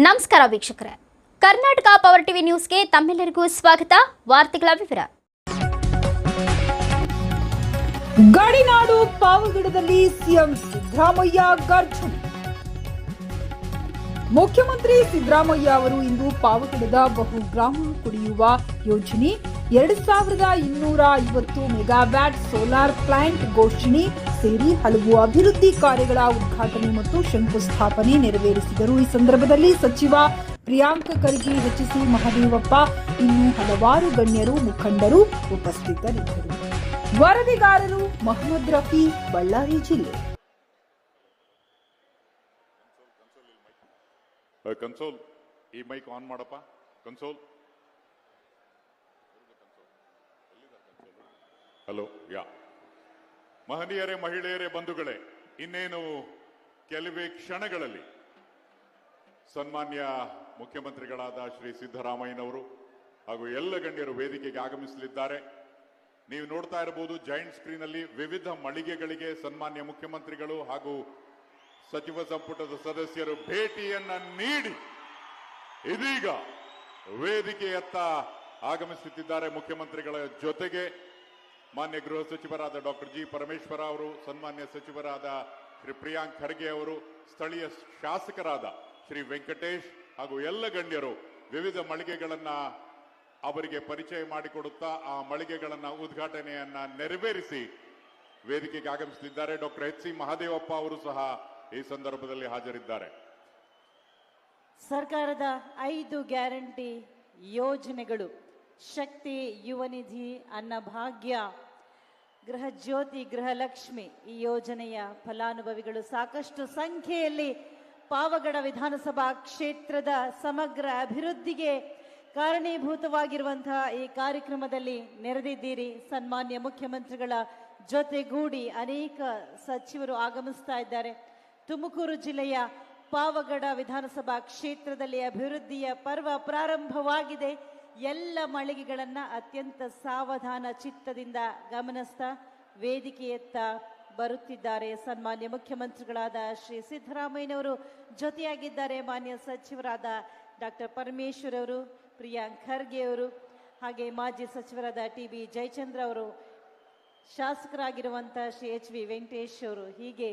ನಮಸ್ಕಾರ ವೀಕ್ಷಕರೇ. Karnataka power TV ನ್ಯೂಸ್ಗೆ ತಮ್ಮೆಲ್ಲರಿಗೂ ಸ್ವಾಗತ. ವಾರ್ತೆಗಳ ವಿವರ. ಗಡಿನಾಡು ಪಾವಗಡದಲ್ಲಿ ಸಿಎಂ ಸಿದ್ದರಾಮಯ್ಯ ಗರ್ಜನೆ. ಮುಖ್ಯಮಂತ್ರಿ ಸಿದ್ದರಾಮಯ್ಯ ಅವರು ಇಂದು ಪಾವಗಡದ ಬಹುಗ್ರಾಮ ಕುಡಿಯುವ ಯೋಜನೆ, ಎರಡು ಸಾವಿರದ ಇನ್ನೂರ ಐವತ್ತು ಮೆಗಾವ್ಯಾಟ್ ಸೋಲಾರ್ ಪ್ಲಾಂಟ್ ಘೋಷಣೆ ಸೇರಿ ಹಲವು ಅಭಿವೃದ್ಧಿ ಕಾರ್ಯಗಳ ಉದ್ಘಾಟನೆ ಮತ್ತು ಶಂಕುಸ್ಥಾಪನೆ ನೆರವೇರಿಸಿದರು. ಈ ಸಂದರ್ಭದಲ್ಲಿ ಸಚಿವ ಪ್ರಿಯಾಂಕ ಖರ್ಗೆ ಹೆಚ್ಚಿಸಿ ಮಹದೇವಪ್ಪ, ಇನ್ನು ಹಲವಾರು ಗಣ್ಯರು, ಮುಖಂಡರು ಉಪಸ್ಥಿತರಿದ್ದರು. ವರದಿಗಾರರು ಮೊಹಮ್ಮದ್ ರಫಿ, ಬಳ್ಳಾರಿ ಜಿಲ್ಲೆ. ಕನ್ಸೋಲ್ ಈ ಮೈಕ್ ಆನ್ ಮಾಡಪ್ಪ. ಕನ್ಸೋಲ್ ಹಲೋ ಯಾ ಮಹನೀಯರೇ, ಮಹಿಳೆಯರೇ, ಬಂಧುಗಳೇ, ಇನ್ನೇನು ಕೆಲವೇ ಕ್ಷಣಗಳಲ್ಲಿ ಸನ್ಮಾನ್ಯ ಮುಖ್ಯಮಂತ್ರಿಗಳಾದ ಶ್ರೀ ಸಿದ್ದರಾಮಯ್ಯನವರು ಹಾಗೂ ಎಲ್ಲ ಗಣ್ಯರು ವೇದಿಕೆಗೆ ಆಗಮಿಸಲಿದ್ದಾರೆ. ನೀವು ನೋಡ್ತಾ ಇರಬಹುದು ಜಾಯಿಂಟ್ ಸ್ಕ್ರೀನ್ ಅಲ್ಲಿ ವಿವಿಧ ಮಳಿಗೆಗಳಿಗೆ ಸನ್ಮಾನ್ಯ ಮುಖ್ಯಮಂತ್ರಿಗಳು ಹಾಗೂ ಸಚಿವ ಸಂಪುಟದ ಸದಸ್ಯರು ಭೇಟಿಯನ್ನ ನೀಡಿ ಇದೀಗ ವೇದಿಕೆಯತ್ತ ಆಗಮಿಸುತ್ತಿದ್ದಾರೆ ಮುಖ್ಯಮಂತ್ರಿಗಳ ಜೊತೆಗೆ ಮಾನ್ಯ ಗೃಹ ಸಚಿವರಾದ ಡಾಕ್ಟರ್ ಜಿ ಪರಮೇಶ್ವರ ಅವರು, ಸನ್ಮಾನ್ಯ ಸಚಿವರಾದ ಶ್ರೀ ಪ್ರಿಯಾಂಕ್ ಖರ್ಗೆ ಅವರು, ಸ್ಥಳೀಯ ಶಾಸಕರಾದ ಶ್ರೀ ವೆಂಕಟೇಶ್ ಹಾಗೂ ಎಲ್ಲ ಗಣ್ಯರು ವಿವಿಧ ಮಳಿಗೆಗಳನ್ನು ಅವರಿಗೆ ಪರಿಚಯ ಮಾಡಿಕೊಡುತ್ತಾ ಆ ಮಳಿಗೆಗಳನ್ನ ಉದ್ಘಾಟನೆಯನ್ನ ನೆರವೇರಿಸಿ ವೇದಿಕೆಗೆ ಆಗಮಿಸುತ್ತಿದ್ದಾರೆ. ಡಾಕ್ಟರ್ ಎಚ್ ಸಿ ಮಹಾದೇವಪ್ಪ ಅವರು ಸಹ ಈ ಸಂದರ್ಭದಲ್ಲಿ ಹಾಜರಿದ್ದಾರೆ. ಸರ್ಕಾರದ ಐದು ಗ್ಯಾರಂಟಿ ಯೋಜನೆಗಳು. ಶಕ್ತಿ ಯುವನಿಧಿ ಅನ್ನಭಾಗ್ಯ ಗೃಹ ಜ್ಯೋತಿ ಗೃಹಲಕ್ಷ್ಮಿ ಈ ಯೋಜನೆಯ ಫಲಾನುಭವಿಗಳು ಸಾಕಷ್ಟು ಸಂಖ್ಯೆಯಲ್ಲಿ ಪಾವಗಡ ವಿಧಾನಸಭಾ ಕ್ಷೇತ್ರದ ಸಮಗ್ರ ಅಭಿವೃದ್ಧಿಗೆ ಕಾರಣೀಭೂತವಾಗಿರುವಂತಹ ಈ ಕಾರ್ಯಕ್ರಮದಲ್ಲಿ ನೆರೆದಿದ್ದೀರಿ. ಸನ್ಮಾನ್ಯ ಮುಖ್ಯಮಂತ್ರಿಗಳ ಜೊತೆಗೂಡಿ ಅನೇಕ ಸಚಿವರು ಆಗಮಿಸ್ತಾ ಇದ್ದಾರೆ. ತುಮಕೂರು ಜಿಲ್ಲೆಯ ಪಾವಗಡ ವಿಧಾನಸಭಾ ಕ್ಷೇತ್ರದಲ್ಲಿ ಅಭಿವೃದ್ಧಿಯ ಪರ್ವ ಪ್ರಾರಂಭವಾಗಿದೆ. ಎಲ್ಲ ಮಳಿಗೆಗಳನ್ನು ಅತ್ಯಂತ ಸಾವಧಾನ ಚಿತ್ತದಿಂದ ಗಮನಿಸ್ತಾ ವೇದಿಕೆಯತ್ತ ಬರುತ್ತಿದ್ದಾರೆ ಸನ್ಮಾನ್ಯ ಮುಖ್ಯಮಂತ್ರಿಗಳಾದ ಶ್ರೀ ಸಿದ್ದರಾಮಯ್ಯನವರು. ಜೊತೆಯಾಗಿದ್ದಾರೆ ಮಾನ್ಯ ಸಚಿವರಾದ ಡಾಕ್ಟರ್ ಪರಮೇಶ್ವರ್ ಅವರು, ಪ್ರಿಯಾಂಕ್ ಖರ್ಗೆ ಅವರು, ಹಾಗೆ ಮಾಜಿ ಸಚಿವರಾದ ಟಿ ಬಿ ಜಯಚಂದ್ರ ಅವರು ಶಾಸಕರಾಗಿರುವಂತಹ ಶ್ರೀ ಎಚ್ ವಿ ವೆಂಕಟೇಶ್ ಅವರು. ಹೀಗೆ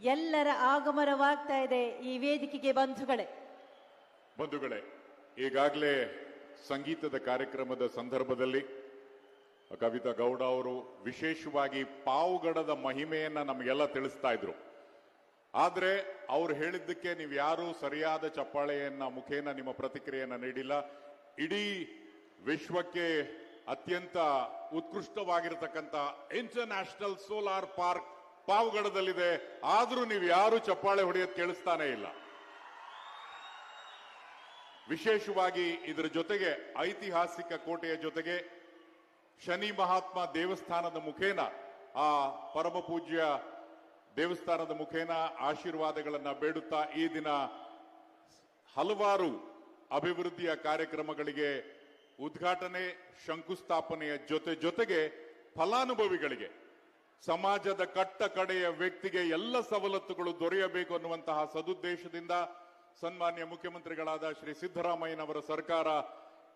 ಎಲ್ಲರ ಆಗಮನವಾಗ್ತಾ ಇದೆ ಈ ವೇದಿಕೆಗೆ ಬಂಧುಗಳೇ. ಬಂಧುಗಳೇ, ಈಗಾಗಲೇ ಸಂಗೀತದ ಕಾರ್ಯಕ್ರಮದ ಸಂದರ್ಭದಲ್ಲಿ ಕವಿತಾ ಗೌಡ ಅವರು ವಿಶೇಷವಾಗಿ ಪಾವುಗಡದ ಮಹಿಮೆಯನ್ನ ನಮಗೆಲ್ಲ ತಿಳಿಸ್ತಾ ಇದ್ರು. ಆದ್ರೆ ಅವ್ರು ಹೇಳಿದ್ದಕ್ಕೆ ನೀವು ಯಾರು ಸರಿಯಾದ ಚಪ್ಪಾಳೆಯನ್ನ, ಮುಖೇನ ನಿಮ್ಮ ಪ್ರತಿಕ್ರಿಯೆಯನ್ನ ನೀಡಿಲ್ಲ. ಇಡೀ ವಿಶ್ವಕ್ಕೆ ಅತ್ಯಂತ ಉತ್ಕೃಷ್ಟವಾಗಿರತಕ್ಕಂತ ಇಂಟರ್ನ್ಯಾಷನಲ್ ಸೋಲಾರ್ ಪಾರ್ಕ್ ಪಾವಗಡದಲ್ಲಿದೆ. ಆದರೂ ನೀವು ಯಾರು ಚಪ್ಪಾಳೆ ಹೊಡೆಯೋದು ಕೇಳಿಸ್ತಾನೆ ಇಲ್ಲ. ವಿಶೇಷವಾಗಿ ಇದರ ಜೊತೆಗೆ ಐತಿಹಾಸಿಕ ಕೋಟೆಯ ಜೊತೆಗೆ ಶನಿ ಮಹಾತ್ಮ ದೇವಸ್ಥಾನದ ಮುಖೇನ, ಆ ಪರಮ ಪೂಜ್ಯ ದೇವಸ್ಥಾನದ ಮುಖೇನ ಆಶೀರ್ವಾದಗಳನ್ನ ಬೇಡುತ್ತಾ ಈ ದಿನ ಹಲವಾರು ಅಭಿವೃದ್ಧಿಯ ಕಾರ್ಯಕ್ರಮಗಳಿಗೆ ಉದ್ಘಾಟನೆ, ಶಂಕುಸ್ಥಾಪನೆಯ ಜೊತೆ ಜೊತೆಗೆ ಫಲಾನುಭವಿಗಳಿಗೆ ಸಮಾಜದ ಕಟ್ಟ ಕಡೆಯ ವ್ಯಕ್ತಿಗೆ ಎಲ್ಲ ಸವಲತ್ತುಗಳು ದೊರೆಯಬೇಕು ಅನ್ನುವಂತಹ ಸದುದ್ದೇಶದಿಂದ ಸನ್ಮಾನ್ಯ ಮುಖ್ಯಮಂತ್ರಿಗಳಾದ ಶ್ರೀ ಸಿದ್ದರಾಮಯ್ಯನವರ ಸರ್ಕಾರ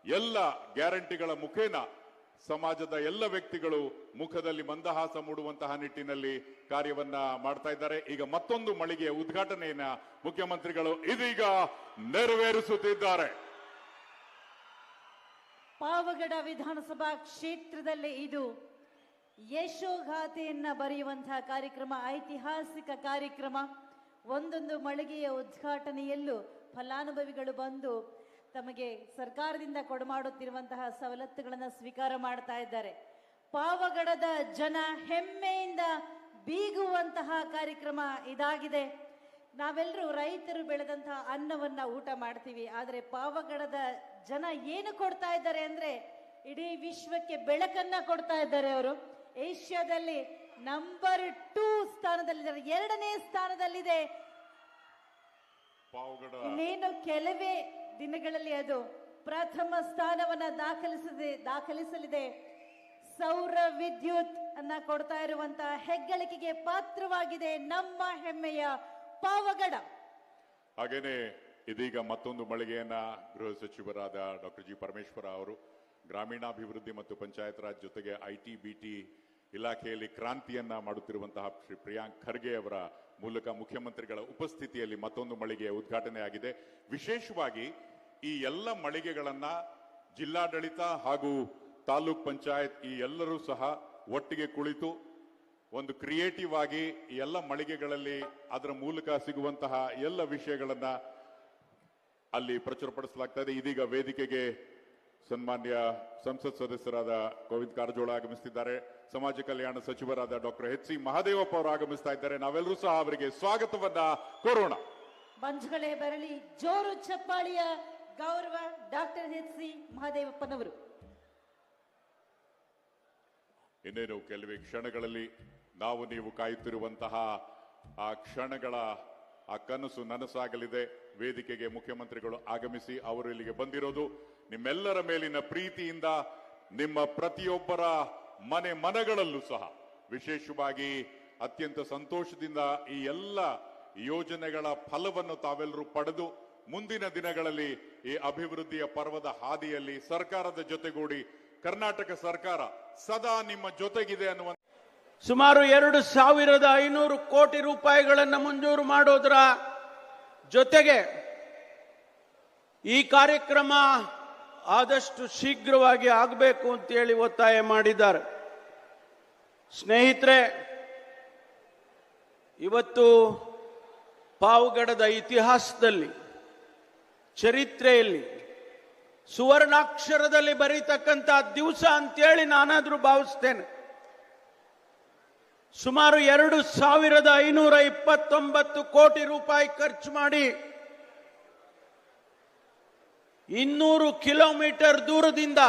ಎಲ್ಲ ಗ್ಯಾರಂಟಿಗಳ ಮುಖೇನ ಸಮಾಜದ ಎಲ್ಲ ವ್ಯಕ್ತಿಗಳು ಮುಖದಲ್ಲಿ ಮಂದಹಾಸ ಮೂಡುವಂತಹ ನಿಟ್ಟಿನಲ್ಲಿ ಕಾರ್ಯವನ್ನ ಮಾಡ್ತಾ ಇದ್ದಾರೆ. ಈಗ ಮತ್ತೊಂದು ಮಳಿಗೆಯ ಉದ್ಘಾಟನೆಯನ್ನ ಮುಖ್ಯಮಂತ್ರಿಗಳು ಇದೀಗ ನೆರವೇರಿಸುತ್ತಿದ್ದಾರೆ. ಪಾವಗಡ ವಿಧಾನಸಭಾ ಕ್ಷೇತ್ರದಲ್ಲಿ ಇದು. ಯಶೋಗಾಥೆಯನ್ನ ಬರೆಯುವಂತಹ ಕಾರ್ಯಕ್ರಮ, ಐತಿಹಾಸಿಕ ಕಾರ್ಯಕ್ರಮ, ಒಂದೊಂದು ಮಳಿಗೆಯ ಉದ್ಘಾಟನೆಯಲ್ಲೂ ಫಲಾನುಭವಿಗಳು ಬಂದು ತಮಗೆ ಸರ್ಕಾರದಿಂದ ಕೊಡಮಾಡುತ್ತಿರುವಂತಹ ಸವಲತ್ತುಗಳನ್ನು ಸ್ವೀಕಾರ ಮಾಡ್ತಾ ಇದ್ದಾರೆ. ಪಾವಗಡದ ಜನ ಹೆಮ್ಮೆಯಿಂದ ಬೀಗುವಂತಹ ಕಾರ್ಯಕ್ರಮ ಇದಾಗಿದೆ. ನಾವೆಲ್ಲರೂ ರೈತರು ಬೆಳೆದಂತಹ ಅನ್ನವನ್ನ ಊಟ ಮಾಡ್ತೀವಿ, ಆದರೆ ಪಾವಗಡದ ಜನ ಏನು ಕೊಡ್ತಾ ಇದ್ದಾರೆ ಅಂದ್ರೆ ಇಡೀ ವಿಶ್ವಕ್ಕೆ ಬೆಳಕನ್ನ ಕೊಡ್ತಾ ಇದ್ದಾರೆ ಅವರು. ಏಷ್ಯಾದಲ್ಲಿ ನಂಬರ್ ಟೂ ಸ್ಥಾನದಲ್ಲಿದ್ದಾರೆ. ಎರಡನೇ ಸ್ಥಾನದಲ್ಲಿದೆ. ಇನ್ನೇನು ಕೆಲವೇ ದಿನಗಳಲ್ಲಿ ಅದು ಪ್ರಥಮ ಸ್ಥಾನವನ್ನ ದಾಖಲಿಸದೆ ದಾಖಲಿಸಲಿದೆ. ಸೌರ ವಿದ್ಯುತ್ ಅನ್ನ ಕೊಡ್ತಾ ಇರುವಂತಹ ಹೆಗ್ಗಳಿಕೆಗೆ ಪಾತ್ರವಾಗಿದೆ ನಮ್ಮ ಹೆಮ್ಮೆಯ ಪಾವಗಡ. ಹಾಗೇನೆ ಇದೀಗ ಮತ್ತೊಂದು ಮಳಿಗೆಯನ್ನ ಗೃಹ ಸಚಿವರಾದ ಡಾಕ್ಟರ್ ಜಿ ಪರಮೇಶ್ವರ ಅವರು ಗ್ರಾಮೀಣಾಭಿವೃದ್ಧಿ ಮತ್ತು ಪಂಚಾಯತ್ ರಾಜ್ ಜೊತೆಗೆ ಐಟಿ ಬಿಟಿ ಇಲಾಖೆಯಲ್ಲಿ ಕ್ರಾಂತಿಯನ್ನ ಮಾಡುತ್ತಿರುವಂತಹ ಶ್ರೀ ಪ್ರಿಯಾಂಕ್ ಖರ್ಗೆ ಅವರ ಮೂಲಕ ಮುಖ್ಯಮಂತ್ರಿಗಳ ಉಪಸ್ಥಿತಿಯಲ್ಲಿ ಮತ್ತೊಂದು ಮಳಿಗೆ ಉದ್ಘಾಟನೆ ಆಗಿದೆ ವಿಶೇಷವಾಗಿ ಈ ಎಲ್ಲ ಮಳಿಗೆಗಳನ್ನ ಜಿಲ್ಲಾಡಳಿತ ಹಾಗೂ ತಾಲೂಕ್ ಪಂಚಾಯತ್ ಈ ಎಲ್ಲರೂ ಸಹ ಒಟ್ಟಿಗೆ ಕುಳಿತು ಒಂದು ಕ್ರಿಯೇಟಿವ್ ಆಗಿ ಎಲ್ಲ ಮಳಿಗೆಗಳಲ್ಲಿ ಅದರ ಮೂಲಕ ಸಿಗುವಂತಹ ಎಲ್ಲ ವಿಷಯಗಳನ್ನ ಅಲ್ಲಿ ಪ್ರಚುರಪಡಿಸಲಾಗ್ತಾ ಇದೆ. ಇದೀಗ ವೇದಿಕೆಗೆ ಸನ್ಮಾನ್ಯ ಸಂಸತ್ ಸದಸ್ಯರಾದ ಗೋವಿಂದ್ ಕಾರಜೋಳ ಆಗಮಿಸುತ್ತಿದ್ದಾರೆ. ಸಮಾಜ ಕಲ್ಯಾಣ ಸಚಿವರಾದ ಡಾಕ್ಟರ್ ಎಚ್ ಸಿ ಮಹಾದೇವಪ್ಪ ಅವರು ಆಗಮಿಸ್ತಾ ಇದ್ದಾರೆ. ನಾವೆಲ್ಲರೂ ಸಹ ಅವರಿಗೆ ಸ್ವಾಗತವನ್ನ ಕೋರೋಣ. ಮಂಜುಗಳೇ ಬರಲಿ ಜೋರು ಚಪ್ಪಾಳಿಯ ಗೌರವ ಡಾಕ್ಟರ್ ಎಚ್ ಸಿ ಮಹಾದೇವಪ್ಪನವರು. ಇನ್ನೇನು ಕೆಲವೇ ಕ್ಷಣಗಳಲ್ಲಿ ನಾವು ನೀವು ಕಾಯುತ್ತಿರುವಂತಹ ಆ ಕ್ಷಣಗಳ ಆ ಕನಸು ನನಸಾಗಲಿದೆ. ವೇದಿಕೆಗೆ ಮುಖ್ಯಮಂತ್ರಿಗಳು ಆಗಮಿಸಿ ಅವರು ಇಲ್ಲಿಗೆ ಬಂದಿರೋದು. ನಿಮ್ಮೆಲ್ಲರ ಮೇಲಿನ ಪ್ರೀತಿಯಿಂದ ನಿಮ್ಮ ಪ್ರತಿಯೊಬ್ಬರ ಮನೆ ಮನಗಳಲ್ಲೂ ಸಹ ವಿಶೇಷವಾಗಿ ಅತ್ಯಂತ ಸಂತೋಷದಿಂದ ಈ ಎಲ್ಲ ಯೋಜನೆಗಳ ಫಲವನ್ನು ತಾವೆಲ್ಲರೂ ಪಡೆದು ಮುಂದಿನ ದಿನಗಳಲ್ಲಿ ಈ ಅಭಿವೃದ್ಧಿಯ ಪರ್ವದ ಹಾದಿಯಲ್ಲಿ ಸರ್ಕಾರದ ಜೊತೆಗೂಡಿ ಕರ್ನಾಟಕ ಸರ್ಕಾರ ಸದಾ ನಿಮ್ಮ ಜೊತೆಗಿದೆ ಅನ್ನುವ ಸುಮಾರು ಎರಡು ಸಾವಿರದ ಐನೂರು ಕೋಟಿ ರೂಪಾಯಿಗಳನ್ನು ಮಂಜೂರು ಮಾಡೋದರ ಜೊತೆಗೆ ಈ ಕಾರ್ಯಕ್ರಮ ಆದಷ್ಟು ಶೀಘ್ರವಾಗಿ ಆಗಬೇಕು ಅಂತೇಳಿ ಒತ್ತಾಯ ಮಾಡಿದ್ದಾರೆ. ಸ್ನೇಹಿತರೆ, ಇವತ್ತು ಪಾವಗಡದ ಇತಿಹಾಸದಲ್ಲಿ, ಚರಿತ್ರೆಯಲ್ಲಿ, ಸುವರ್ಣಾಕ್ಷರದಲ್ಲಿ ಬರೀತಕ್ಕಂಥ ದಿವಸ ಅಂತೇಳಿ ನಾನಾದರೂ ಭಾವಿಸ್ತೇನೆ. ಸುಮಾರು ಎರಡು ಸಾವಿರದ ಐನೂರ ಇಪ್ಪತ್ತೊಂಬತ್ತು ಕೋಟಿ ರೂಪಾಯಿ ಖರ್ಚು ಮಾಡಿ ಇನ್ನೂರು ಕಿಲೋಮೀಟರ್ ದೂರದಿಂದ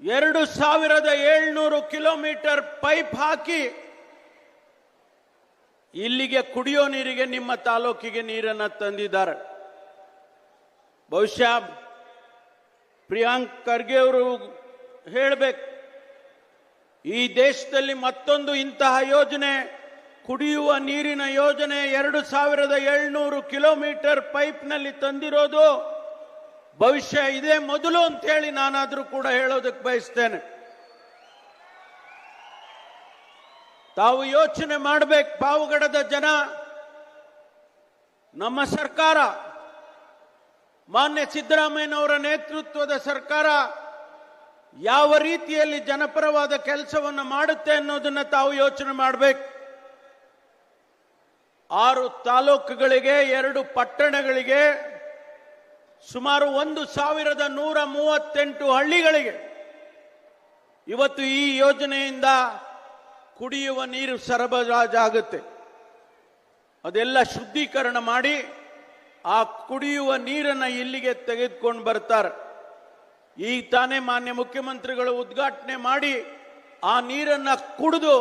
ಎರಡು ಸಾವಿರದ ಏಳ್ನೂರು ಕಿಲೋಮೀಟರ್ ಪೈಪ್ ಹಾಕಿ ಇಲ್ಲಿಗೆ ಕುಡಿಯೋ ನೀರಿಗೆ ನಿಮ್ಮ ತಾಲೂಕಿಗೆ ನೀರನ್ನು ತಂದಿದ್ದಾರೆ. ಬಹುಶಃ ಪ್ರಿಯಾಂಕ್ ಖರ್ಗೆ ಅವರು ಹೇಳಬೇಕು, ಈ ದೇಶದಲ್ಲಿ ಮತ್ತೊಂದು ಇಂತಹ ಯೋಜನೆ ಕುಡಿಯುವ ನೀರಿನ ಯೋಜನೆ ಎರಡು ಸಾವಿರದ ಏಳ್ನೂರು ಕಿಲೋಮೀಟರ್ ಪೈಪ್ನಲ್ಲಿ ತಂದಿರೋದು. ಭವಿಷ್ಯ ಇದೇ ಮೊದಲು ಅಂತ ಹೇಳಿ ನಾನಾದರೂ ಕೂಡ ಹೇಳೋದಕ್ಕೆ ಬಯಸ್ತೇನೆ. ತಾವು ಯೋಚನೆ ಮಾಡಬೇಕು ಪಾವಗಡದ ಜನ. ನಮ್ಮ ಸರ್ಕಾರ, ಮಾನ್ಯ ಸಿದ್ದರಾಮಯ್ಯನವರ ನೇತೃತ್ವದ ಸರ್ಕಾರ ಯಾವ ರೀತಿಯಲ್ಲಿ ಜನಪರವಾದ ಕೆಲಸವನ್ನು ಮಾಡುತ್ತೆ ಅನ್ನೋದನ್ನ ತಾವು ಯೋಚನೆ ಮಾಡಬೇಕು. ಆರು ತಾಲೂಕುಗಳಿಗೆ, ಎರಡು ಪಟ್ಟಣಗಳಿಗೆ ಸುಮಾರು ಒಂದು ಸಾವಿರದ ನೂರ ಮೂವತ್ತೆಂಟು ಹಳ್ಳಿಗಳಿಗೆ ಇವತ್ತು ಈ ಯೋಜನೆಯಿಂದ ಕುಡಿಯುವ ನೀರು ಸರಬರಾಜಾಗುತ್ತೆ. ಅದೆಲ್ಲ ಶುದ್ಧೀಕರಣ ಮಾಡಿ ಆ ಕುಡಿಯುವ ನೀರನ್ನು ಇಲ್ಲಿಗೆ ತೆಗೆದುಕೊಂಡು ಬರ್ತಾರೆ. ಈ ತಾನೇ ಮಾನ್ಯ ಮುಖ್ಯಮಂತ್ರಿಗಳು ಉದ್ಘಾಟನೆ ಮಾಡಿ ಆ ನೀರನ್ನು ಕುಡಿದು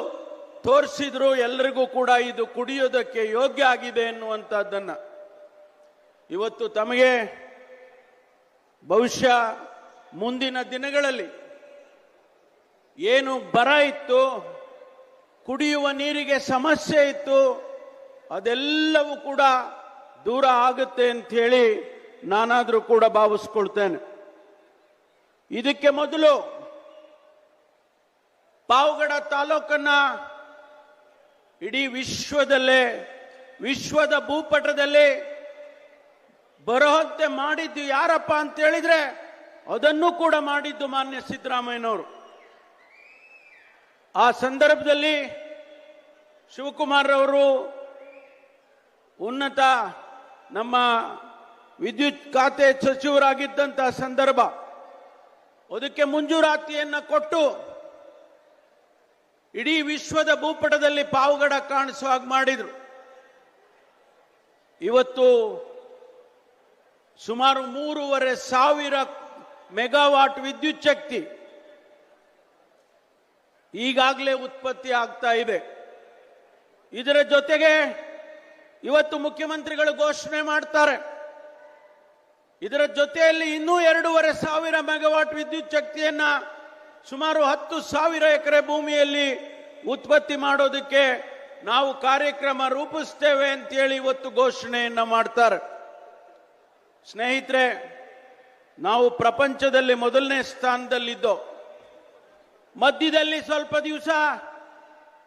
ತೋರಿಸಿದ್ರು ಎಲ್ಲರಿಗೂ ಕೂಡ ಇದು ಕುಡಿಯೋದಕ್ಕೆ ಯೋಗ್ಯ ಆಗಿದೆ ಎನ್ನುವಂಥದ್ದನ್ನ ಇವತ್ತು ತಮಗೆ ಬಹುಶಃ ಮುಂದಿನ ದಿನಗಳಲ್ಲಿ ಏನು ಬರ ಇತ್ತು, ಕುಡಿಯುವ ನೀರಿಗೆ ಸಮಸ್ಯೆ ಇತ್ತು, ಅದೆಲ್ಲವೂ ಕೂಡ ದೂರ ಆಗುತ್ತೆ ಅಂತ ಹೇಳಿ ನಾನಾದರೂ ಕೂಡ ಭಾವಿಸ್ಕೊಳ್ತೇನೆ. ಇದಕ್ಕೆ ಮೊದಲು ಪಾವಗಡ ತಾಲೂಕನ್ನ ಇಡೀ ವಿಶ್ವದಲ್ಲೇ, ವಿಶ್ವದ ಭೂಪಟದಲ್ಲಿ ಬರೋಹತ್ಯೆ ಮಾಡಿದ್ದು ಯಾರಪ್ಪ ಅಂತ ಹೇಳಿದ್ರೆ ಅದನ್ನು ಕೂಡ ಮಾಡಿದ್ದು ಮಾನ್ಯ ಸಿದ್ದರಾಮಯ್ಯನವರು. ಆ ಸಂದರ್ಭದಲ್ಲಿ ಶಿವಕುಮಾರ್ ಅವರು ಉನ್ನತ ನಮ್ಮ ವಿದ್ಯುತ್ ಖಾತೆ ಸಚಿವರಾಗಿದ್ದಂಥ ಸಂದರ್ಭ, ಅದಕ್ಕೆ ಮುಂಜೂರಾತಿಯನ್ನು ಕೊಟ್ಟು ಇಡೀ ವಿಶ್ವದ ಭೂಪಟದಲ್ಲಿ ಪಾವುಗಡ ಕಾಣಿಸುವ ಹಾಗೆ ಮಾಡಿದ್ರು. ಇವತ್ತು ಸುಮಾರು ಮೂರುವರೆ ಸಾವಿರ ಮೆಗಾವಾಟ್ ವಿದ್ಯುತ್ ಶಕ್ತಿ ಈಗಾಗಲೇ ಉತ್ಪತ್ತಿ ಆಗ್ತಾ ಇದೆ. ಇದರ ಜೊತೆಗೆ ಇವತ್ತು ಮುಖ್ಯಮಂತ್ರಿಗಳು ಘೋಷಣೆ ಮಾಡ್ತಾರೆ. ಇದರ ಜೊತೆಯಲ್ಲಿ ಇನ್ನೂ ಎರಡೂವರೆ ಸಾವಿರ ಮೆಗಾವಾಟ್ ವಿದ್ಯುತ್ ಶಕ್ತಿಯನ್ನ ಸುಮಾರು ಹತ್ತು ಸಾವಿರ ಎಕರೆ ಭೂಮಿಯಲ್ಲಿ ಉತ್ಪತ್ತಿ ಮಾಡೋದಕ್ಕೆ ನಾವು ಕಾರ್ಯಕ್ರಮ ರೂಪಿಸ್ತೇವೆ ಅಂತೇಳಿ ಇವತ್ತು ಘೋಷಣೆಯನ್ನ ಮಾಡ್ತಾರೆ. ಸ್ನೇಹಿತರೆ, ನಾವು ಪ್ರಪಂಚದಲ್ಲಿ ಮೊದಲನೇ ಸ್ಥಾನದಲ್ಲಿದ್ದೋ, ಮಧ್ಯದಲ್ಲಿ ಸ್ವಲ್ಪ ದಿವಸ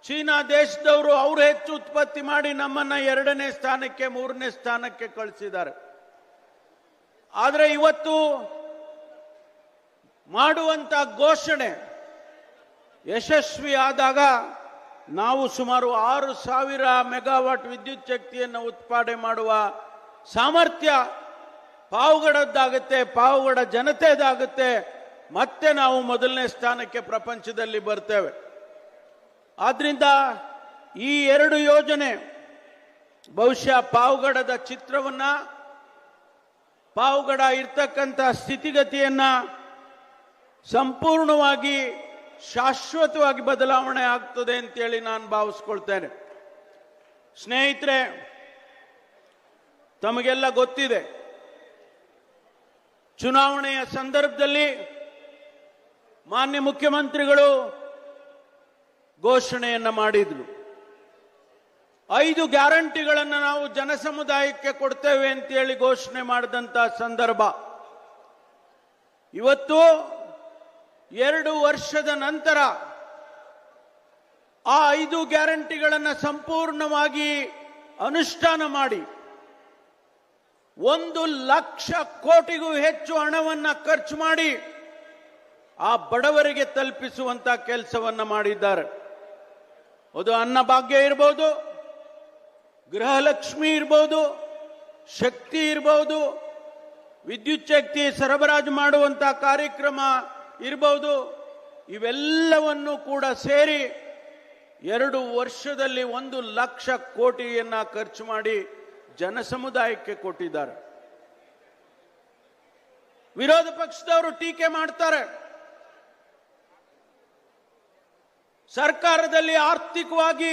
ಚೀನಾ ದೇಶದವರು ಅವರು ಹೆಚ್ಚು ಉತ್ಪತ್ತಿ ಮಾಡಿ ನಮ್ಮನ್ನ ಎರಡನೇ ಸ್ಥಾನಕ್ಕೆ, ಮೂರನೇ ಸ್ಥಾನಕ್ಕೆ ಕಳಿಸಿದ್ದಾರೆ. ಆದರೆ ಇವತ್ತು ಮಾಡುವಂತ ಘೋಷಣೆ ಯಶಸ್ವಿ ಆದಾಗ ನಾವು ಸುಮಾರು ಆರು ಸಾವಿರ ಮೆಗಾವಾಟ್ ವಿದ್ಯುತ್ ಶಕ್ತಿಯನ್ನು ಉತ್ಪಾದನೆ ಮಾಡುವ ಸಾಮರ್ಥ್ಯ ಪಾವುಗಡದ್ದಾಗುತ್ತೆ, ಪಾವುಗಡ ಜನತೆದಾಗುತ್ತೆ. ಮತ್ತೆ ನಾವು ಮೊದಲನೇ ಸ್ಥಾನಕ್ಕೆ ಪ್ರಪಂಚದಲ್ಲಿ ಬರ್ತೇವೆ. ಆದ್ರಿಂದ ಈ ಎರಡು ಯೋಜನೆ ಬಹುಶಃ ಪಾವುಗಡದ ಚಿತ್ರವನ್ನ, ಪಾವುಗಡ ಇರ್ತಕ್ಕಂಥ ಸ್ಥಿತಿಗತಿಯನ್ನ ಸಂಪೂರ್ಣವಾಗಿ ಶಾಶ್ವತವಾಗಿ ಬದಲಾವಣೆ ಆಗ್ತದೆ ಅಂತೇಳಿ ನಾನು ಭಾವಿಸ್ಕೊಳ್ತೇನೆ. ಸ್ನೇಹಿತರೆ, ತಮಗೆಲ್ಲ ಗೊತ್ತಿದೆ. ಚುನಾವಣೆಯ ಸಂದರ್ಭದಲ್ಲಿ ಮಾನ್ಯ ಮುಖ್ಯಮಂತ್ರಿಗಳು ಘೋಷಣೆಯನ್ನು ಮಾಡಿದ್ರು. ಐದು ಗ್ಯಾರಂಟಿಗಳನ್ನು ನಾವು ಜನಸಮುದಾಯಕ್ಕೆ ಕೊಡ್ತೇವೆ ಅಂತೇಳಿ ಘೋಷಣೆ ಮಾಡಿದಂಥ ಸಂದರ್ಭ. ಇವತ್ತು ಎರಡು ವರ್ಷದ ನಂತರ ಆ ಐದು ಗ್ಯಾರಂಟಿಗಳನ್ನು ಸಂಪೂರ್ಣವಾಗಿ ಅನುಷ್ಠಾನ ಮಾಡಿ ಒಂದು ಲಕ್ಷ ಕೋಟಿಗೂ ಹೆಚ್ಚು ಹಣವನ್ನು ಖರ್ಚು ಮಾಡಿ ಆ ಬಡವರಿಗೆ ತಲುಪಿಸುವಂತ ಕೆಲಸವನ್ನು ಮಾಡಿದ್ದಾರೆ. ಅದು ಅನ್ನಭಾಗ್ಯ ಇರ್ಬೋದು, ಗೃಹಲಕ್ಷ್ಮಿ ಇರ್ಬೋದು, ಶಕ್ತಿ ಇರ್ಬೋದು, ವಿದ್ಯುತ್ ಶಕ್ತಿ ಸರಬರಾಜು ಮಾಡುವಂತ ಕಾರ್ಯಕ್ರಮ ಇರಬಹುದು ಇವೆಲ್ಲವನ್ನು ಕೂಡ ಸೇರಿ ಎರಡು ವರ್ಷದಲ್ಲಿ ಒಂದು ಲಕ್ಷ ಕೋಟಿಯನ್ನ ಖರ್ಚು ಮಾಡಿ ಜನಸಮುದಾಯಕ್ಕೆ ಕೊಟ್ಟಿದ್ದಾರೆ. ವಿರೋಧ ಪಕ್ಷದವರು ಟೀಕೆ ಮಾಡ್ತಾರೆ. ಸರ್ಕಾರದಲ್ಲಿ ಆರ್ಥಿಕವಾಗಿ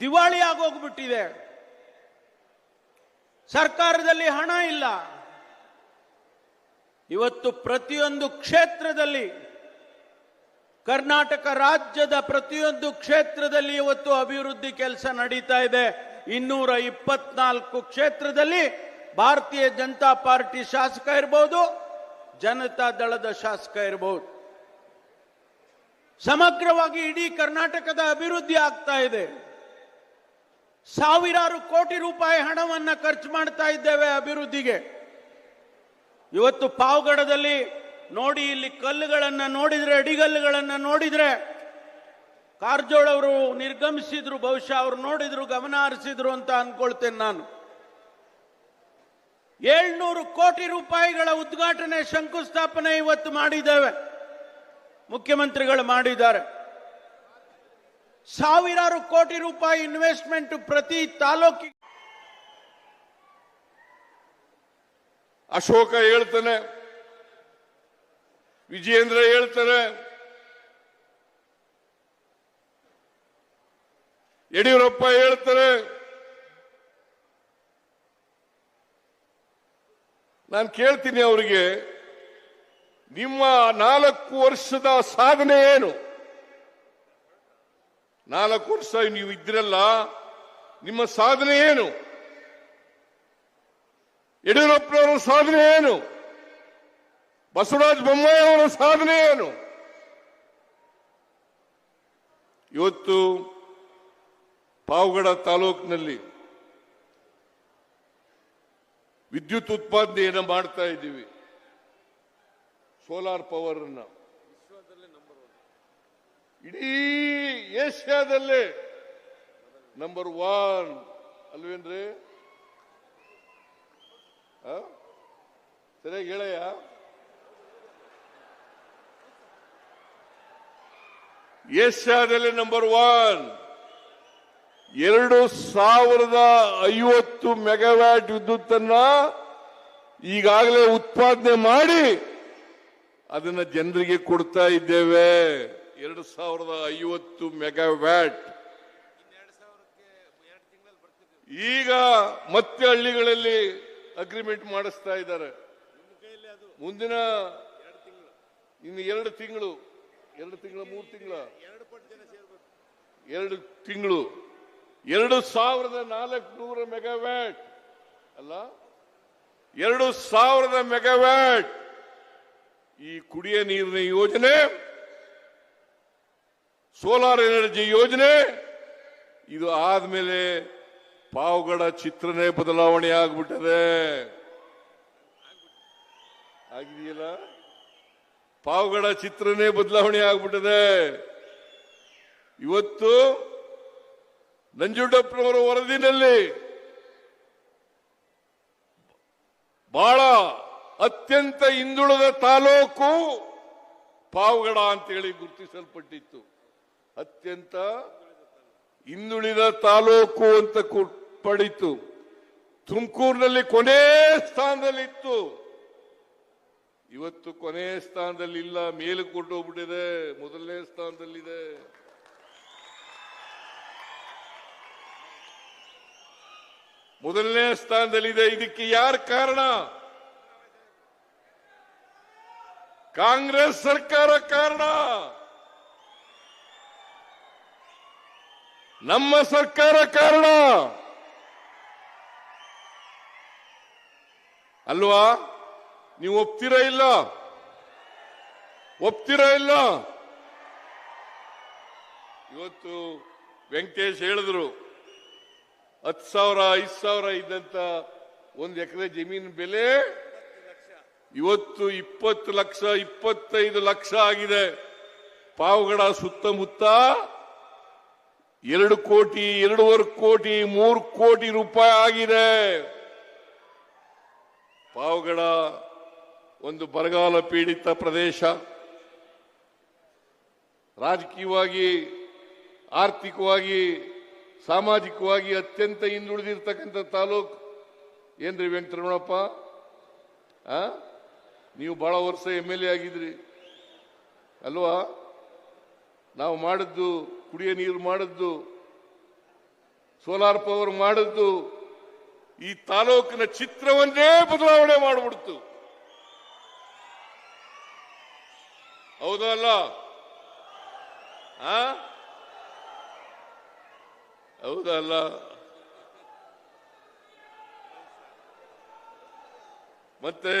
ದಿವಾಳಿ ಆಗೋಗ್ಬಿಟ್ಟಿದೆ ಸರ್ಕಾರದಲ್ಲಿ ಹಣ ಇಲ್ಲ. ಇವತ್ತು ಪ್ರತಿಯೊಂದು ಕ್ಷೇತ್ರದಲ್ಲಿ ಕರ್ನಾಟಕ ರಾಜ್ಯದ ಪ್ರತಿಯೊಂದು ಕ್ಷೇತ್ರದಲ್ಲಿ ಇವತ್ತು ಅಭಿವೃದ್ಧಿ ಕೆಲಸ ನಡೀತಾ ಇದೆ. ಇನ್ನೂರ ಇಪ್ಪತ್ನಾಲ್ಕು ಕ್ಷೇತ್ರದಲ್ಲಿ ಭಾರತೀಯ ಜನತಾ ಪಾರ್ಟಿ ಶಾಸಕ ಇರಬಹುದು ಜನತಾ ದಳದ ಶಾಸಕ ಇರಬಹುದು ಸಮಗ್ರವಾಗಿ ಇಡೀ ಕರ್ನಾಟಕದ ಅಭಿವೃದ್ಧಿ ಆಗ್ತಾ ಇದೆ. ಸಾವಿರಾರು ಕೋಟಿ ರೂಪಾಯಿ ಹಣವನ್ನು ಖರ್ಚು ಮಾಡ್ತಾ ಇದ್ದೇವೆ ಅಭಿವೃದ್ಧಿಗೆ. ಇವತ್ತು ಪಾವಗಡದಲ್ಲಿ ನೋಡಿ ಇಲ್ಲಿ ಕಲ್ಲುಗಳನ್ನು ನೋಡಿದರೆ, ಅಡಿಗಲ್ಲುಗಳನ್ನು ನೋಡಿದರೆ ಕಾರಜೋಳವರು ನಿರ್ಗಮಿಸಿದ್ರು, ಬಹುಶಃ ಅವರು ನೋಡಿದ್ರು, ಗಮನ ಹರಿಸಿದ್ರು ಅಂತ ಅಂದ್ಕೊಳ್ತೇನೆ ನಾನು. ಏಳ್ನೂರು ಕೋಟಿ ರೂಪಾಯಿಗಳ ಉದ್ಘಾಟನೆ ಶಂಕುಸ್ಥಾಪನೆ ಇವತ್ತು ಮಾಡಿದ್ದೇವೆ. ಮುಖ್ಯಮಂತ್ರಿಗಳು ಮಾಡಿದ್ದಾರೆ. ಸಾವಿರಾರು ಕೋಟಿ ರೂಪಾಯಿ ಇನ್ವೆಸ್ಟ್ಮೆಂಟ್ ಪ್ರತಿ ತಾಲೂಕಿಗೆ ಅಶೋಕ ಹೇಳ್ತಾನೆ, ವಿಜಯೇಂದ್ರ ಹೇಳ್ತಾರೆ, ಯಡಿಯೂರಪ್ಪ ಹೇಳ್ತಾರೆ, ನಾನು ಕೇಳ್ತೀನಿ ಅವರಿಗೆ, ನಿಮ್ಮ ನಾಲ್ಕು ವರ್ಷದ ಸಾಧನೆ ಏನು? ನಾಲ್ಕು ವರ್ಷ ನೀವು ಇದ್ರಲ್ಲ, ನಿಮ್ಮ ಸಾಧನೆ ಏನು? ಯಡಿಯೂರಪ್ಪನವರ ಸಾಧನೆ ಏನು? ಬಸವರಾಜ ಬೊಮ್ಮಾಯಿ ಅವರ ಸಾಧನೆ ಏನು? ಇವತ್ತು ಪಾವಗಡ ತಾಲೂಕಿನಲ್ಲಿ ವಿದ್ಯುತ್ ಉತ್ಪಾದನೆಯನ್ನು ಮಾಡ್ತಾ ಇದ್ದೀವಿ. ಸೋಲಾರ್ ಪವರ್ ಅನ್ನ ಇಡೀ ಏಷ್ಯಾದಲ್ಲೇ ನಂಬರ್ ಒನ್ ಅಲ್ವೇನ್ರಿ? ಸರಿಯಾಗಿ ಹೇಳಯ್ಯ. ಏಷ್ಯಾದಲ್ಲಿ ನಂಬರ್ ಒನ್ ಎರಡು ಸಾವಿರದ ಐವತ್ತು ಮೆಗಾವ್ಯಾಟ್ ವಿದ್ಯುತ್ತನ್ನ ಈಗಾಗಲೇ ಉತ್ಪಾದನೆ ಮಾಡಿ ಅದನ್ನ ಜನರಿಗೆ ಕೊಡ್ತಾ ಇದ್ದೇವೆ. ಎರಡು ಸಾವಿರದ ಐವತ್ತು ಮೆಗಾವ್ಯಾಟ್ ಈಗ ಮತ್ತೆ ಹಳ್ಳಿಗಳಲ್ಲಿ ಅಗ್ರಿಮೆಂಟ್ ಮಾಡಿಸ್ತಾ ಇದ್ದಾರೆ. ಮುಂದಿನ ಇನ್ನು ಎರಡು ತಿಂಗಳು, ಎರಡು ತಿಂಗಳ, ಮೂರು ತಿಂಗಳ, ಎರಡು ತಿಂಗಳು, ಎರಡು ಸಾವಿರದ ನಾಲ್ಕುನೂರ ಮೆಗಾವ್ಯಾಟ್, ಅಲ್ಲ? ಎರಡು ಸಾವಿರದ ಮೆಗಾವ್ಯಾಟ್ ಈ ಕುಡಿಯ ನೀರಿನ ಯೋಜನೆ, ಸೋಲಾರ್ ಎನರ್ಜಿ ಯೋಜನೆ, ಇದು ಆದ್ಮೇಲೆ ಪಾವಗಡ ಚಿತ್ರನೇ ಬದಲಾವಣೆ ಆಗ್ಬಿಟ್ಟದೆ. ಆಗಿದೆಯಲ್ಲ? ಪಾವಗಡ ಚಿತ್ರನೇ ಬದಲಾವಣೆ ಆಗ್ಬಿಟ್ಟದೆ. ಇವತ್ತು ನಂಜುಂಡಪ್ಪನವರ ವರದಿನಲ್ಲಿ ಬಹಳ ಅತ್ಯಂತ ಹಿಂದುಳಿದ ತಾಲೂಕು ಪಾವಗಡ ಅಂತೇಳಿ ಗುರುತಿಸಲ್ಪಟ್ಟಿತ್ತು. ಅತ್ಯಂತ ಹಿಂದುಳಿದ ತಾಲೂಕು ಅಂತ ಪಡಿತು. ತುಮಕೂರಿನಲ್ಲಿ ಕೊನೆ ಸ್ಥಾನದಲ್ಲಿತ್ತು. ಇವತ್ತು ಕೊನೆ ಸ್ಥಾನದಲ್ಲಿ ಇಲ್ಲ ಮೇಲೆ ಕೊಟ್ಟೋಗ್ಬಿಟ್ಟಿದೆ ಮೊದಲನೇ ಸ್ಥಾನದಲ್ಲಿದೆ. ಮೊದಲನೇ ಸ್ಥಾನದಲ್ಲಿದೆ, ಇದಕ್ಕೆ ಯಾರು ಕಾರಣ? ಕಾಂಗ್ರೆಸ್ ಸರ್ಕಾರ ಕಾರಣ. ನಮ್ಮ ಸರ್ಕಾರ ಕಾರಣ. ಅಲ್ವಾ? ನೀವು ಒಪ್ತೀರಾ ಇಲ್ಲ? ಒಪ್ತೀರಾ ಇಲ್ಲ? ಇವತ್ತು ವೆಂಕಟೇಶ್ ಹೇಳಿದ್ರು, ಹತ್ತು ಸಾವಿರ, ಐದು ಸಾವಿರ ಇದ್ದಂತ ಒಂದು ಎಕರೆ ಜಮೀನ್ ಬೆಲೆ ಇವತ್ತು ಇಪ್ಪತ್ತು ಲಕ್ಷ, ಇಪ್ಪತ್ತೈದು ಲಕ್ಷ ಆಗಿದೆ. ಪಾವಗಡ ಸುತ್ತಮುತ್ತ ಎರಡು ಕೋಟಿ, ಎರಡೂವರೆ ಕೋಟಿ, ಮೂರು ಕೋಟಿ ರೂಪಾಯಿ ಆಗಿದೆ. ಪಾವಗಡ ಒಂದು ಬರಗಾಲ ಪೀಡಿತ ಪ್ರದೇಶ. ರಾಜಕೀಯವಾಗಿ, ಆರ್ಥಿಕವಾಗಿ, ಸಾಮಾಜಿಕವಾಗಿ ಅತ್ಯಂತ ಹಿಂದುಳಿದಿರ್ತಕ್ಕಂಥ ತಾಲೂಕು ಏನ್ರಿ ವೆಂಕಟರಮಣಪ್ಪ? ನೀವು ಬಹಳ ವರ್ಷ ಎಂ ಎಲ್ ಎ ಆಗಿದ್ರಿ. ಅಲ್ವಾ? ನಾವು ಮಾಡಿದ್ದು ಕುಡಿಯ ನೀರು ಮಾಡಿದ್ದು, ಸೋಲಾರ್ ಪವರ್ ಮಾಡಿದ್ದು ಈ ತಾಲೂಕಿನ ಚಿತ್ರವನ್ನೇ ಬದಲಾವಣೆ ಮಾಡಿಬಿಡ್ತು. ಹೌದಾ ಅಲ್ಲ? ಆ? ಹೌದಾ ಅಲ್ಲ? ಮತ್ತೆ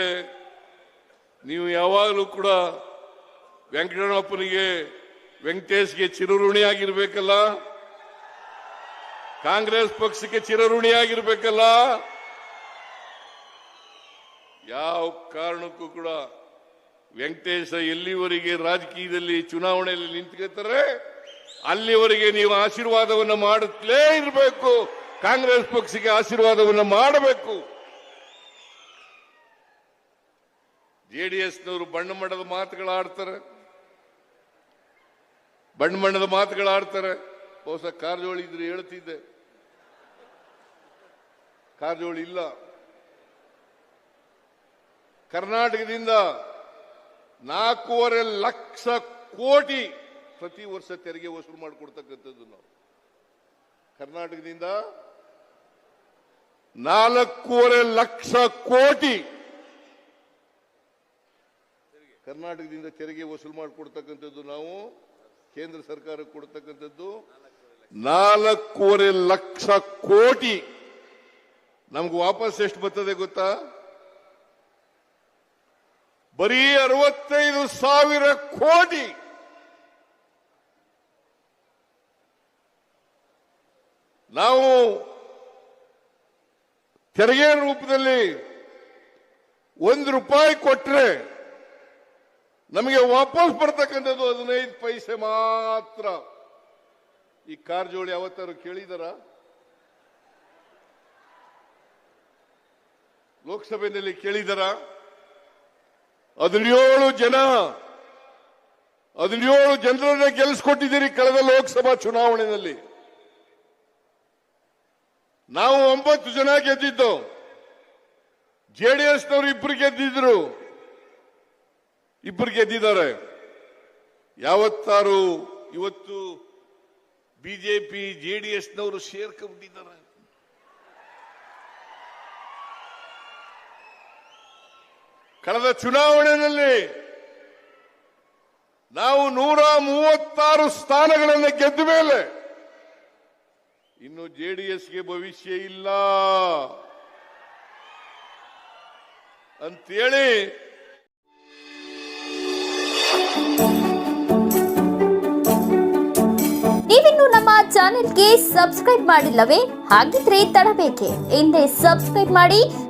ನೀವು ಯಾವಾಗಲೂ ಕೂಡ ವೆಂಕಟಣ್ಣಪ್ಪನಿಗೆ ವೆಂಕಟೇಶ್ಗೆ ಚಿರಋಣಿಯಾಗಿರ್ಬೇಕಲ್ಲ? ಕಾಂಗ್ರೆಸ್ ಪಕ್ಷಕ್ಕೆ ಚಿರಋಣಿಯಾಗಿರ್ಬೇಕಲ್ಲ? ಯಾವ ಕಾರಣಕ್ಕೂ ಕೂಡ ವೆಂಕಟೇಶ ಎಲ್ಲಿವರೆಗೆ ರಾಜಕೀಯದಲ್ಲಿ ಚುನಾವಣೆಯಲ್ಲಿ ನಿಂತ್ಕೊತಾರೆ, ಅಲ್ಲಿವರೆಗೆ ನೀವು ಆಶೀರ್ವಾದವನ್ನು ಮಾಡುತ್ತಲೇ ಇರಬೇಕು. ಕಾಂಗ್ರೆಸ್ ಪಕ್ಷಕ್ಕೆ ಆಶೀರ್ವಾದವನ್ನು ಮಾಡಬೇಕು. ಜೆಡಿಎಸ್ನವರು ಬಣ್ಣ ಮಣ್ಣದ ಮಾತುಗಳಾಡ್ತಾರೆ ಬಣ್ಣ ಮಣ್ಣದ ಮಾತುಗಳಾಡ್ತಾರೆ ಹೊಸ ಕಾರಜೋಳ ಇದ್ರೆ ಹೇಳ್ತಿದ್ದೆ. ಕಾರಜೋಳ ಇಲ್ಲ. ಕರ್ನಾಟಕದಿಂದ ನಾಲ್ಕೂವರೆ ಲಕ್ಷ ಕೋಟಿ ಪ್ರತಿ ವರ್ಷ ತೆರಿಗೆ ವಸೂಲು ಮಾಡಿಕೊಡ್ತಕ್ಕಂಥದ್ದು ನಾವು. ಕರ್ನಾಟಕದಿಂದ ನಾಲ್ಕೂವರೆ ಲಕ್ಷ ಕೋಟಿ ಕರ್ನಾಟಕದಿಂದ ತೆರಿಗೆ ವಸೂಲು ಮಾಡಿಕೊಡ್ತಕ್ಕಂಥದ್ದು ನಾವು, ಕೇಂದ್ರ ಸರ್ಕಾರಕ್ಕೆ ಕೊಡ್ತಕ್ಕಂಥದ್ದು ನಾಲ್ಕೂವರೆ ಲಕ್ಷ ಕೋಟಿ ನಮ್ಗೆ ವಾಪಸ್ ಎಷ್ಟು ಬರ್ತದೆ ಗೊತ್ತಾ? ಬರೀ ಅರವತ್ತೈದು ಸಾವಿರ ಕೋಟಿ. ನಾವು ತೆರಿಗೆ ರೂಪದಲ್ಲಿ ಒಂದು ರೂಪಾಯಿ ಕೊಟ್ರೆ ನಮಗೆ ವಾಪಸ್ ಬರ್ತಕ್ಕಂಥದ್ದು ಹದಿನೈದು ಪೈಸೆ ಮಾತ್ರ. ಈ ಕಾರ್ ಜೋಳಿ ಯಾವತ್ತಾರು ಕೇಳಿದಾರ? ಲೋಕಸಭೆಯಲ್ಲಿ ಕೇಳಿದರ, ಹದಿನೇಳು ಜನ, ಹದಿನೇಳು ಜನರನ್ನ ಗೆಲ್ಲಿಸ್ಕೊಟ್ಟಿದ್ದೀರಿ ಕಳೆದ ಲೋಕಸಭಾ ಚುನಾವಣೆಯಲ್ಲಿ. ನಾವು ಒಂಬತ್ತು ಜನ ಗೆದ್ದಿದ್ದು ಜೆಡಿಎಸ್ನವರು ಇಬ್ಬರು ಗೆದ್ದಿದ್ರು. ಇಬ್ಬರು ಗೆದ್ದಿದ್ದಾರೆ. ಯಾವತ್ತಾರು ಇವತ್ತು ಬಿಜೆಪಿ ಜೆಡಿಎಸ್ನವರು ಸೇರ್ಕೊಂಡ್ಬಿಟ್ಟಿದ್ದಾರೆ. ಕಳೆದ ಚುನಾವಣೆಯಲ್ಲಿ ನಾವು ನೂರ ಮೂವತ್ತಾರು ಸ್ಥಾನಗಳನ್ನು ಗೆದ್ದ ಮೇಲೆ ಇನ್ನು ಜೆ ಡಿ ಎಸ್ಗೆ ಭವಿಷ್ಯ ಇಲ್ಲ. ಅಂತೇಳಿ ನೀವಿನ್ನು ನಮ್ಮ ಚಾನೆಲ್ಗೆ ಸಬ್ಸ್ಕ್ರೈಬ್ ಮಾಡಿಲ್ಲವೇ? ಹಾಗಿದ್ರೆ ತಡಬೇಕೆ. ಹಿಂದೆ ಸಬ್ಸ್ಕ್ರೈಬ್ ಮಾಡಿ